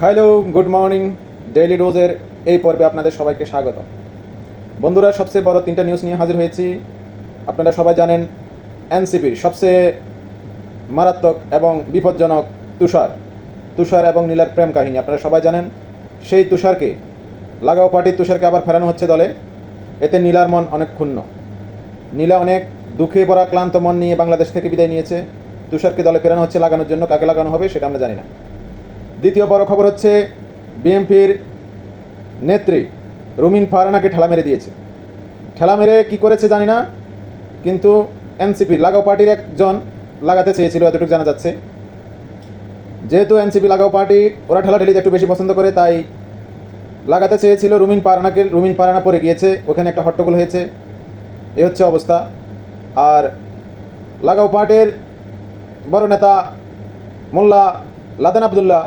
Hello, good morning, daily রোজের এই পর্বে আপনাদের সবাইকে স্বাগত। বন্ধুরা, সবচেয়ে বড় তিনটা নিউজ নিয়ে হাজির হয়েছি। আপনারা সবাই জানেন এনসিপির সবচেয়ে মারাত্মক এবং বিপজ্জনক তুষার তুষার এবং নীলার প্রেম কাহিনী। আপনারা সবাই জানেন, সেই তুষারকে, লাগাও পার্টির তুষারকে আবার ফেরানো হচ্ছে দলে। এতে নীলার মন অনেক ক্ষুণ্ণ। নীলা অনেক দুঃখে পড়া ক্লান্ত মন নিয়ে বাংলাদেশ থেকে বিদায় নিয়েছে। তুষারকে দলে ফেরানো হচ্ছে লাগানোর জন্য কাকে লাগানো হবে সেটা আমরা জানি না। দ্বিতীয় বড় খবর হচ্ছে, বিএনপির নেত্রী রুমিন ফারানাকে ঠেলা মেরে দিয়েছে। ঠেলা মেরে কী করেছে জানি না, কিন্তু এনসিপি, লাগাও পার্টির একজন লাগাতে চেয়েছিল, এতটুকু জানা যাচ্ছে। যেহেতু এনসিপি, লাগাও পার্টি, ওরা ঠেলা ঠেলাঠেলিতে একটু বেশি পছন্দ করে, তাই লাগাতে চেয়েছিল রুমিন পারানাকে রুমিন পারানা পরে গিয়েছে, ওখানে একটা হট্টগোল হয়েছে। এ হচ্ছে অবস্থা। আর লাগাও পার্টির বড় নেতা মোল্লা লাদেন আবদুল্লাহ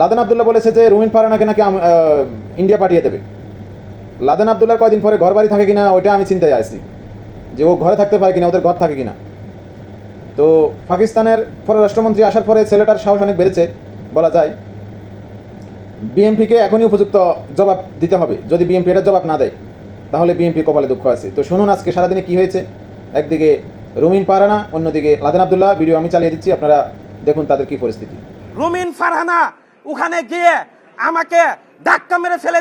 লাদেন আবদুল্লাহ বলেছে যে রুমিন ফারানাকে নাকি ইন্ডিয়া পাঠিয়ে দেবে। লাদেন আবদুল্লাহ কয়দিন পরে ঘর বাড়ি থাকে কিনা, ওইটা আমি চিন্তায় আছি। যে ও ঘরে থাকতে পারে কিনা, ওদের ঘর থাকে কিনা। তো পাকিস্তানের পররাষ্ট্রমন্ত্রী আসার পরে ছেলেটার সাহস অনেক বেড়েছে, বলা যায়। বিএমপিকে এখনই উপযুক্ত জবাব দিতে হবে। যদি বিএমপি এটার জবাব না দেয়, তাহলে বিএমপি কপালে দুঃখ আছে। তো শুনুন আজকে সারাদিনে কি হয়েছে। একদিকে রুমিন পারানা অন্যদিকে লাদেন আবদুল্লাহ, ভিডিও আমি চালিয়ে দিচ্ছি, আপনারা দেখুন তাদের কি পরিস্থিতি। রুমিন ফারহানা, ওখানে গিয়ে আমাকে ধাক্কা মেরে ফেলে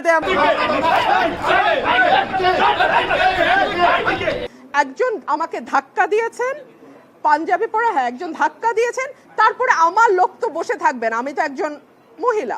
একজন আমাকে ধাক্কা দিয়েছেন, পাঞ্জাবি পরে হ্যাঁ একজন ধাক্কা দিয়েছেন, তারপরে আমার লোক তো বসে থাকবেন, আমি তো একজন মহিলা।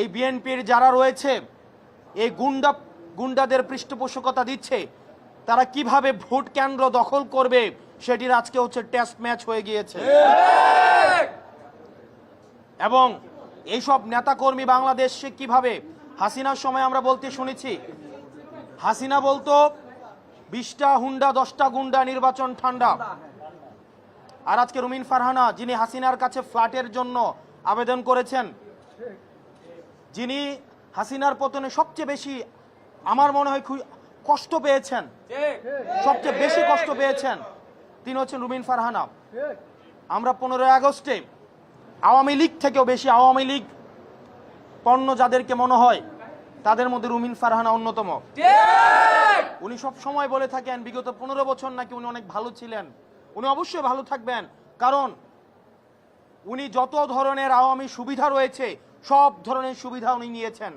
এই বিএনপির যারা রয়েছে, এই গুন্ডা, গুন্ডাদের পৃষ্ঠপোষকতা দিচ্ছে, তারা কীভাবে ভোট কেন্দ্র দখল করবে, সেটির আজকে হচ্ছে টেস্ট ম্যাচ হয়ে গিয়েছে। এবং এইসব নেতাকর্মী বাংলাদেশে কীভাবে, হাসিনার সময় আমরা বলতে শুনেছি, হাসিনা বলতো, বিশটা হুন্ডা, দশটা গুন্ডা, নির্বাচন ঠান্ডা। আর আজকে রুমিন ফারহানা, যিনি হাসিনার কাছে ফ্ল্যাটের জন্য আবেদন করেছেন যিনি হাসিনার পতনে সবচেয়ে বেশি আমার মনে হয় খুব কষ্ট পেয়েছেন, সবচেয়ে বেশি কষ্ট পেয়েছেন, তিনি হচ্ছেন রুমিন ফারহানা। আমরা পনেরোই আগস্টে আওয়ামী লীগ থেকেও বেশি আওয়ামী লীগ পণ্য যাদেরকে মনে হয়, তাদের মধ্যে রুমিন ফারহানা অন্যতম। উনি সব সময় বলে থাকেন, বিগত পনেরো বছর নাকি উনি অনেক ভালো ছিলেন। উনি অবশ্যই ভালো থাকবেন, কারণ উনি যত ধরনের আওয়ামী সুবিধা রয়েছে সব ধরনের সুবিধা উনি নিয়েছেন।